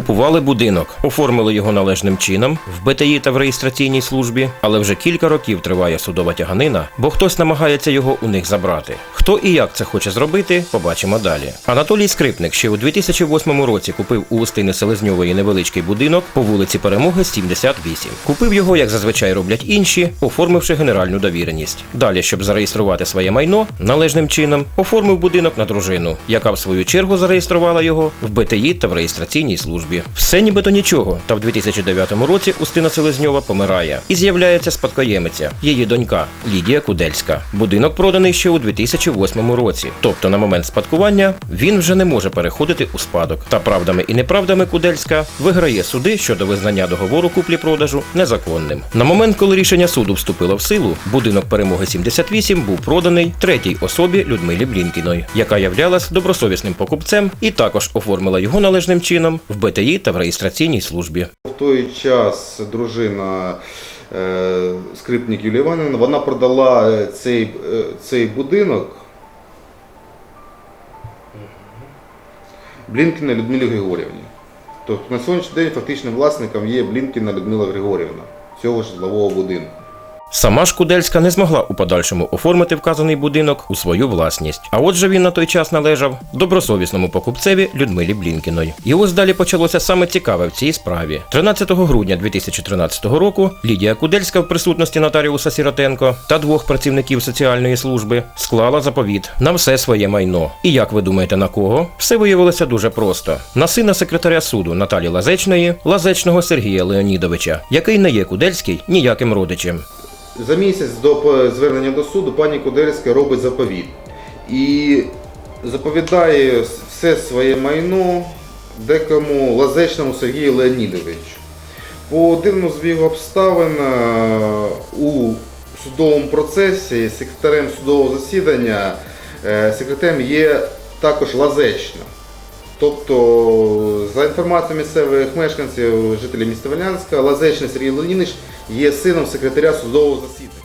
Купували будинок, оформили його належним чином в БТІ та в реєстраційній службі, але вже кілька років триває судова тяганина, бо хтось намагається його у них забрати. Хто і як це хоче зробити, побачимо далі. Анатолій Скрипник ще у 2008 році купив у Устини Селезньової невеличкий будинок по вулиці Перемоги 78. Купив його, як зазвичай роблять інші, оформивши генеральну довіреність. Далі, щоб зареєструвати своє майно належним чином, оформив будинок на дружину, яка в свою чергу зареєструвала його в БТІ та в реєстраційній службі. Все нібито нічого. Та в 2009 році Устина Селезньова помирає і з'являється спадкоємиця, її донька Лідія Кудельська. Будинок проданий ще у 2008 році. Тобто на момент спадкування він вже не може переходити у спадок. Та правдами і неправдами Кудельська виграє суди щодо визнання договору куплі-продажу незаконним. На момент, коли рішення суду вступило в силу, будинок перемоги 78 був проданий третій особі Людмилі Блінкіної, яка являлась добросовісним покупцем і також оформила його належним чином в БТІ та в реєстраційній службі. В той час дружина е, скрипник Юлія Іванівна, вона продала е, цей, е, цей будинок Блінкіна Людмилі Григорівні. Тобто на сьогоднішній день фактичним власником є Блінкіна Людмила Григорівна цього ж житлового будинку. Сама ж Кудельська не змогла у подальшому оформити вказаний будинок у свою власність. А отже він на той час належав добросовісному покупцеві Людмилі Блінкіної. І ось далі почалося саме цікаве в цій справі. 13 грудня 2013 року Лідія Кудельська в присутності нотаріуса Сіротенко та двох працівників соціальної служби склала заповіт на все своє майно. І як ви думаєте, на кого? Все виявилося дуже просто: на сина секретаря суду Наталі Лазечної, Лазечного Сергія Леонідовича, який не є Кудельський ніяким родичем. За місяць до звернення до суду пані Кудельська робить заповіт і заповідає все своє майно декому Лазечному Сергію Леонідовичу. По дивному збігу обставин е, у судовому процесі секретарем судового засідання е, секретарем є також Лазечна. Тобто, за інформацією місцевих мешканців, жителів міста Валянська, Лазечний Сергій Леонідович є сином секретаря судового засідання.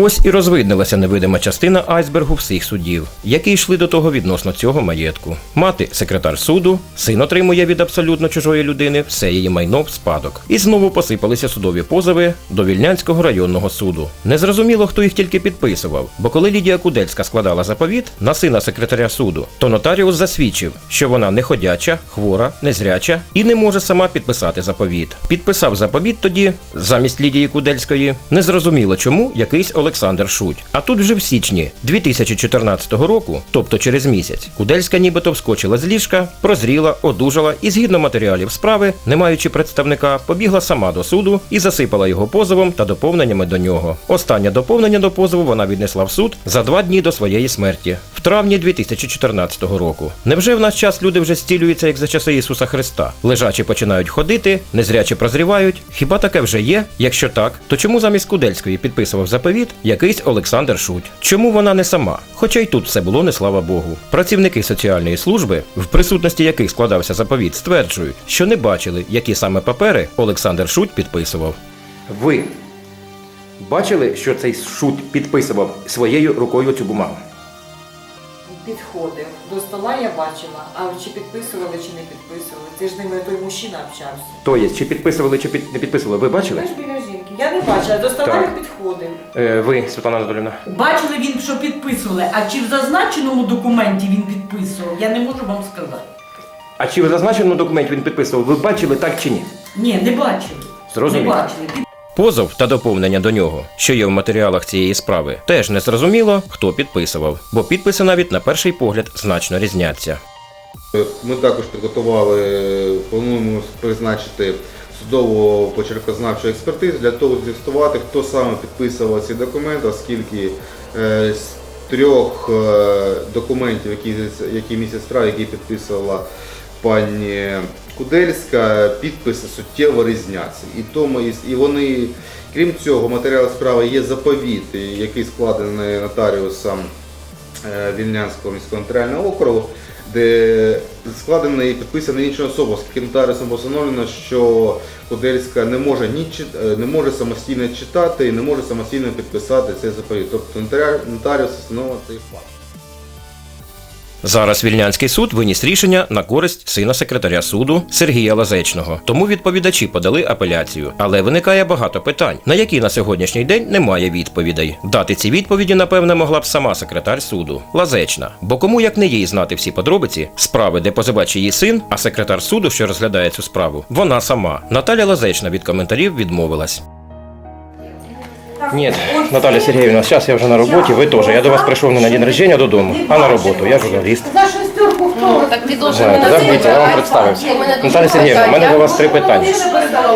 Ось і розвиднилася невидима частина айсбергу всіх судів, які йшли до того відносно цього маєтку. Мати секретар суду, син отримує від абсолютно чужої людини все її майно в спадок. І знову посипалися судові позови до Вільнянського районного суду. Незрозуміло, хто їх тільки підписував, бо коли Лідія Кудельська складала заповіт на сина секретаря суду, то нотаріус засвідчив, що вона не ходяча, хвора, незряча і не може сама підписати заповіт. Підписав заповіт тоді, замість Лідії Кудельської, незрозуміло чому якийсь Олександр Шуть. А тут вже в січні 2014 року, тобто через місяць, Кудельська нібито вскочила з ліжка, прозріла, одужала і згідно матеріалів справи, не маючи представника, побігла сама до суду і засипала його позовом та доповненнями до нього. Останнє доповнення до позову вона віднесла в суд за два дні до своєї смерті, в травні 2014 року. Невже в наш час люди вже зцілюються, як за часи Ісуса Христа? Лежачі починають ходити, незрячі прозрівають. Хіба таке вже є? Якщо так, то чому замість Кудельської підписував заповіт якийсь Олександр Шуть? Чому вона не сама? Хоча й тут все було не слава Богу. Працівники соціальної служби, в присутності яких складався заповіт, стверджують, що не бачили, які саме папери Олександр Шуть підписував. Ви бачили, що цей Шут підписував своєю рукою цю бумагу? Підходив. До стола я бачила, а чи підписували, чи не підписували. Це ж з ними той мужчина общався. То є, чи підписували, чи під- не підписували? Ви бачили? Ви ж біля жінки. Я не бачила, до стола Так. він. Е, ви, Світлана Анатолівна. Бачили він, що підписували, а чи в зазначеному документі він підписував, я не можу вам сказати. А чи в зазначеному документі він підписував? Ви бачили так чи ні? Ні, не бачили. Зрозуміло. Не бачили. Позов та доповнення до нього, що є в матеріалах цієї справи, теж не зрозуміло, хто підписував, бо підписи навіть на перший погляд значно різняться. Ми також підготували, плануємо призначити судову почеркознавчу експертизу для того, щоб з'ясувати, хто саме підписував ці документи, оскільки е, з трьох е, документів, які, які місяць які підписувала пані Кудельська, підписи суттєво різняться. І, тому, і вони, крім цього, матеріал справи є заповіт, який складений нотаріусом е, Вільнянського міського нотаріального округу, де складений і підписаний іншою особою, оскільки нотаріусом було встановлено, що Кудельська не може ні е, не може самостійно читати і не може самостійно підписати цей заповіт. Тобто нотаріус встановив цей факт. Зараз Вільнянський суд виніс рішення на користь сина секретаря суду Сергія Лазечного. Тому відповідачі подали апеляцію. Але виникає багато питань, на які на сьогоднішній день немає відповідей. Дати ці відповіді, напевне, могла б сама секретар суду Лазечна. Бо кому як не їй знати всі подробиці справи, де позивач її син, а секретар суду, що розглядає цю справу, вона сама. Наталя Лазечна від коментарів відмовилась. Ні, Наталя Сергіївна, зараз я вже на роботі, ви теж. Я до вас прийшов не на день рождення додому, а на роботу. Я журналіст. Так відложено Знаєте, на да? Дивіться, я вам представився. Наталя Сергіївна, в мене питання. до вас три питання.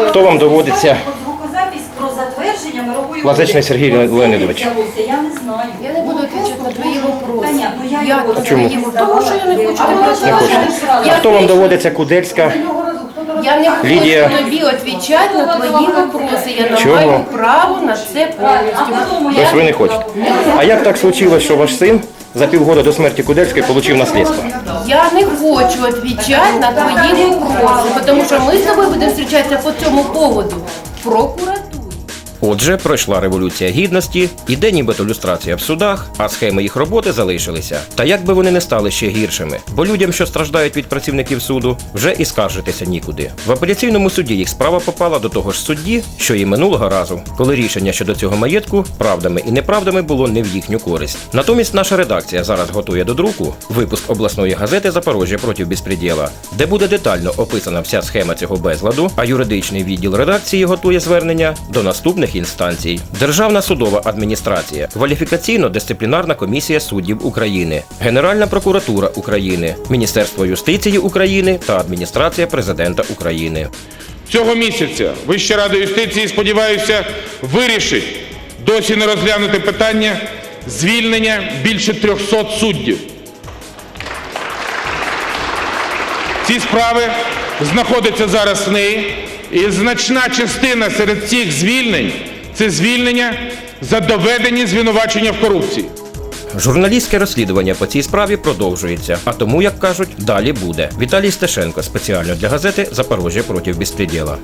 Хто вам доводиться Звукозапись про затвердження мирової Лазечний Сергій Леонідович? Я не знаю. Я не буду відповідати на твої вопроси. Ну я його- Чому? Тому що я не хочу Не хочете? А хто вам доводиться Кудельська? Я не хочу Лідія. тобі відповідати на твої вопроси. Я не Чого? маю право на це повністю. Тобто ви не хочете. А як так случилось, що ваш син за півгода до смерті Кудельської отримав наслідство? Я не хочу відповідати на твої вопроси, тому що ми з тобою будемо зустрічатися по цьому поводу в прокуратурі. Отже, пройшла революція гідності, іде нібито люстрація в судах, а схеми їх роботи залишилися. Та як би вони не стали ще гіршими, бо людям, що страждають від працівників суду, вже і скаржитися нікуди. В апеляційному суді їх справа попала до того ж судді, що і минулого разу, коли рішення щодо цього маєтку правдами і неправдами було не в їхню користь. Натомість наша редакція зараз готує до друку випуск обласної газети Запорожжя проти безпреділа, де буде детально описана вся схема цього безладу, а юридичний відділ редакції готує звернення до наступних інстанцій: Державна судова адміністрація, кваліфікаційно-дисциплінарна комісія суддів України, Генеральна прокуратура України, Міністерство юстиції України та адміністрація президента України. Цього місяця Вища рада юстиції, сподіваюся, вирішить досі не розглянути питання звільнення більше 300 суддів. Ці справи знаходяться зараз в неї, і значна частина серед цих звільнень це звільнення за доведені звинувачення в корупції. Журналістське розслідування по цій справі продовжується, а тому, як кажуть, далі буде. Віталій Стешенко спеціально для газети Запорожжя проти безпреділа.